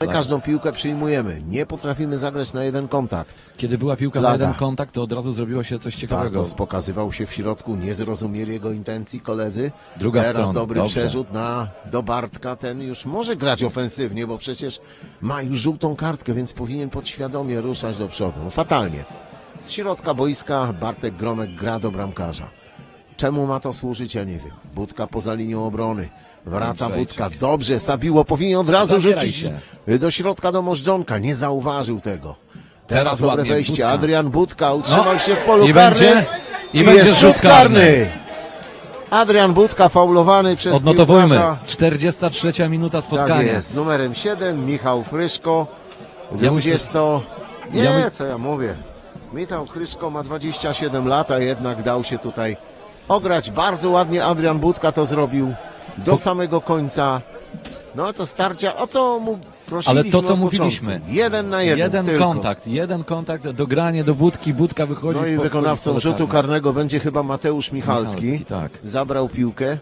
My Tak. każdą piłkę przyjmujemy. Nie potrafimy zagrać na jeden kontakt. Kiedy była piłka na jeden kontakt, to od razu zrobiło się coś ciekawego. Bartos pokazywał się w środku, nie zrozumieli jego intencji koledzy. Druga Teraz strona, dobry dobrze. przerzut na, do Bartka. Ten już może grać ofensywnie, bo przecież ma już żółtą kartkę, więc powinien podświadomie ruszać do przodu. No, fatalnie. Z środka boiska Bartek Gromek gra do bramkarza. Czemu ma to służyć? Ja nie wiem. Budka poza linią obrony. Wraca Andrzejczyk. Budka. Dobrze, Sabiło powinien od razu Zabieraj rzucić się. Do środka do Możdżonka. Nie zauważył tego. Teraz, Teraz dobre ładnie, wejście. Budka. Adrian Budka utrzymał No, się w polu i karnym. będzie- i I będzie jest rzut karny. karny. Adrian Budka faulowany przez Odnotowujmy. piłkarza. 43 minuta Tak spotkania. jest. Numerem 7 Michał Fryszko. Ja myślę- 20. Nie, ja my- co ja mówię. Michał Fryszko ma 27 lat, a jednak dał się tutaj ograć. Bardzo ładnie Adrian Budka to zrobił do samego końca. No to starcia, o co mu prosiliśmy Ale to, co mówiliśmy. Jeden na jeden, Jeden tylko. kontakt, jeden kontakt, dogranie do budki, budka wychodzi No w i po- wykonawcą wchodzi w pole rzutu karne. karnego będzie chyba Mateusz Michalski. Michalski, tak. Zabrał piłkę.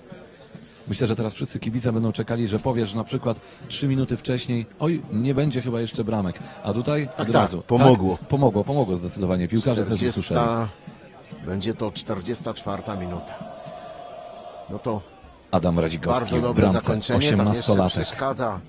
Myślę, że teraz wszyscy kibice będą czekali, że powiesz na przykład trzy minuty wcześniej, oj, nie będzie chyba jeszcze bramek. A tutaj Tak, od tak, razu. pomogło. Tak, pomogło, pomogło zdecydowanie. Piłkarze też 40, usłyszeli. będzie to 44 minuta. No to Adam Radzikowski bardzo w dobre bramce, zakończenie. Tam jeszcze 18-latek. przeszkadza.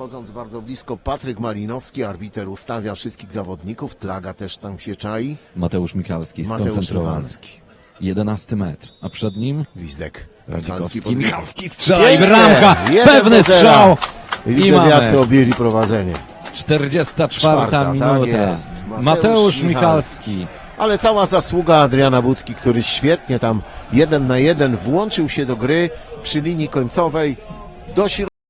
Wchodząc bardzo blisko Patryk Malinowski, arbiter ustawia wszystkich zawodników. Plaga też tam się czai. Mateusz Michalski, Mateusz skoncentrowany. Michalski. 11 metr, a przed nim Wizdek. Radzikowski. pod- Michalski strzela i Pięknie! bramka! Jeden Pewny do zera. strzał! I mamy objęli prowadzenie. 44 Czwarta, tak minuta. jest. Mateusz, Mateusz Michalski. Ale cała zasługa Adriana Budki, który świetnie tam jeden na jeden włączył się do gry przy linii końcowej. Do środka